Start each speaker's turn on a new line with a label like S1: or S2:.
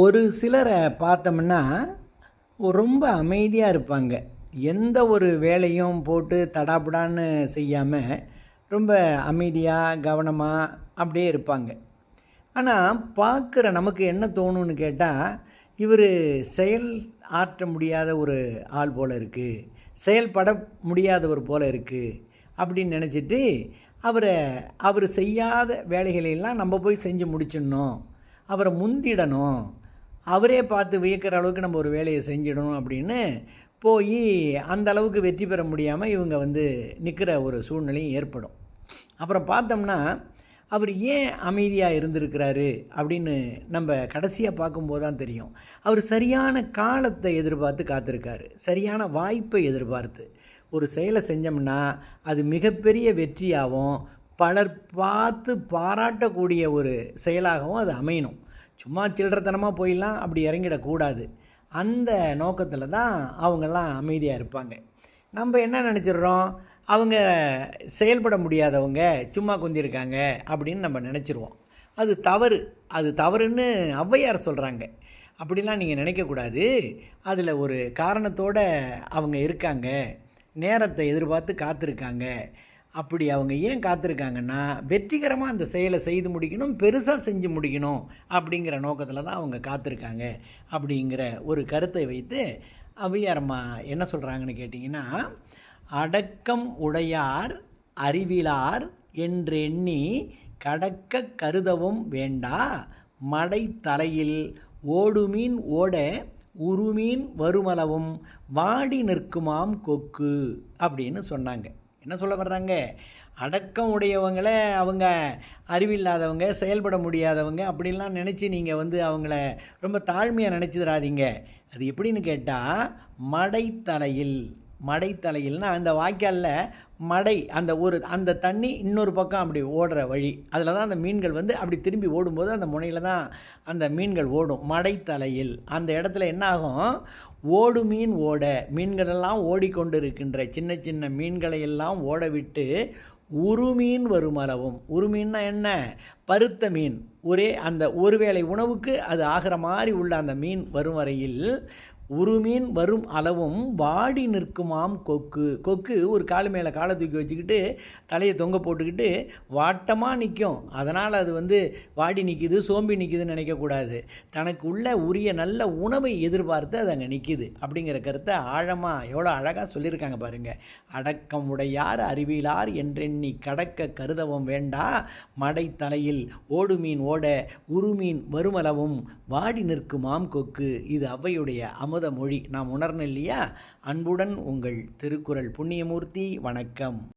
S1: ஒரு சிலரை பார்த்தோம்னா ரொம்ப அமைதியாக இருப்பாங்க. எந்த ஒரு வேலையும் போட்டு தடாபுடான்னு செய்யாமல் ரொம்ப அமைதியாக கவனமாக அப்படியே இருப்பாங்க. ஆனால் பார்க்குற நமக்கு என்ன தோணுன்னு கேட்டால் இவர் செயல் ஆற்ற முடியாத ஒரு ஆள் போல் இருக்குது செயல்பட முடியாதவர் போல் இருக்குது அப்படின்னு நினச்சிட்டு அவரை அவர் செய்யாத வேலைகளையெல்லாம் நம்ம போய் செஞ்சு முடிச்சிடணும். அவரை முந்திடணும். அவரே பார்த்து வியக்கிற அளவுக்கு நம்ம ஒரு வேலையை செஞ்சிடணும் அப்படின்னு போய் அந்த அளவுக்கு வெற்றி பெற முடியாமல் இவங்க வந்து நிற்கிற ஒரு சூழ்நிலையும் ஏற்படும். அப்புறம் பார்த்தோம்னா அவர் ஏன் அமைதியாக இருந்திருக்கிறாரு அப்படின்னு நம்ம கடைசியாக பார்க்கும்போது தான் தெரியும். அவர் சரியான காலத்தை எதிர்பார்த்து காத்திருக்காரு. சரியான வாய்ப்பை எதிர்பார்த்து. ஒரு செயலை செஞ்சோம்னா அது மிகப்பெரிய வெற்றியாகவும் பலர் பார்த்து பாராட்டக்கூடிய ஒரு செயலாகவும் அது அமையணும். சும்மா சில்லறத்தனமாக போயிடலாம் அப்படி இறங்கிடக்கூடாது. அந்த நோக்கத்தில் தான் அவங்கெல்லாம் அமைதியாக இருப்பாங்க. நம்ம என்ன நினச்சிடுறோம்? அவங்க செயல்பட முடியாதவங்க சும்மா குந்திருக்காங்க அப்படின்னு நம்ம நினச்சிருவோம். அது தவறு. அது தவறுன்னு ஔவையார் சொல்கிறாங்க அப்படிலாம் நீங்கள் நினைக்கக்கூடாது. அதில் ஒரு காரணத்தோடு அவங்க இருக்காங்க. நேரத்தை எதிர்பார்த்து காத்திருக்காங்க. அப்படி அவங்க ஏன் காத்திருக்காங்கன்னா வெற்றிகரமாக அந்த செயலை செய்து முடிக்கணும் பெருசாக செஞ்சு முடிக்கணும் அப்படிங்கிற நோக்கத்தில் தான் அவங்க காத்திருக்காங்க அப்படிங்கிற ஒரு கருத்தை வைத்து அவ்வியாரம்மா என்ன சொல்கிறாங்கன்னு கேட்டிங்கன்னா அடக்கம் உடையார் அறிவிலார் என்றெண்ணி கடக்க கருதவும் வேண்டா மடை தலையில் ஓடுமீன் ஓட உருமீன் வருமளவும் வாடி நிற்குமாம் கொக்கு அப்படின்னு சொன்னாங்க. என்ன சொல்ல வர்றாங்க? அடக்கம் உடையவங்களை அவங்க அறிவில்லாதவங்க செயல்பட முடியாதவங்க அப்படின்லாம் நினச்சி நீங்கள் வந்து அவங்கள ரொம்ப தாழ்மையாக நினச்சிடாதீங்க அது எப்படின்னு கேட்டால் மடைத்தலையில். மடைத்தலையில்னா அந்த வாய்க்காலில் மடை அந்த ஒரு அந்த தண்ணி இன்னொரு பக்கம் அப்படி ஓடுற வழி. அதில் தான் அந்த மீன்கள் வந்து அப்படி திரும்பி ஓடும்போது அந்த முனையில் தான் அந்த மீன்கள் ஓடும். மடைத்தலையில். அந்த இடத்துல என்ன ஆகும்? ஓடு மீன் ஓட. மீன்களெல்லாம் ஓடிக்கொண்டு இருக்கின்ற சின்ன சின்ன மீன்களை எல்லாம் ஓட விட்டு உருமீன் வருமளவும். உருமீன்னா என்ன? பருத்த மீன். ஒரே அந்த ஒருவேளை உணவுக்கு அது ஆகிற மாதிரி உள்ள அந்த மீன் வரும் வரையில் உருமீன் வரும் அளவும் வாடி நிற்குமாம் கொக்கு. கொக்கு ஒரு காலு மேலே காலை தூக்கி வச்சுக்கிட்டு தலையை தொங்க போட்டுக்கிட்டு வாட்டமாக நிற்கும் அதனால் அது வந்து வாடி நிற்கிது சோம்பி நிற்கிதுன்னு நினைக்கக்கூடாது. தனக்கு உள்ள உரிய நல்ல உணவை எதிர்பார்த்து அது அங்கே நிற்கிது அப்படிங்கிற கருத்தை ஆழமாக எவ்வளோ அழகாக சொல்லியிருக்காங்க பாருங்கள் அடக்கம் உடையார் அறிவிலார் என்றெண்ணி கடக்க கருதவும் வேண்டா. மடை தலையில் ஓடு மீன் ஓட உருமீன் வருமளவும் வாடி நிற்குமாம் கொக்கு. இது அவ்வையுடைய அமுத மொழி. நாம் உணரணும் இல்லையா அன்புடன் உங்கள் திருக்குறள். புண்ணியமூர்த்தி வணக்கம்.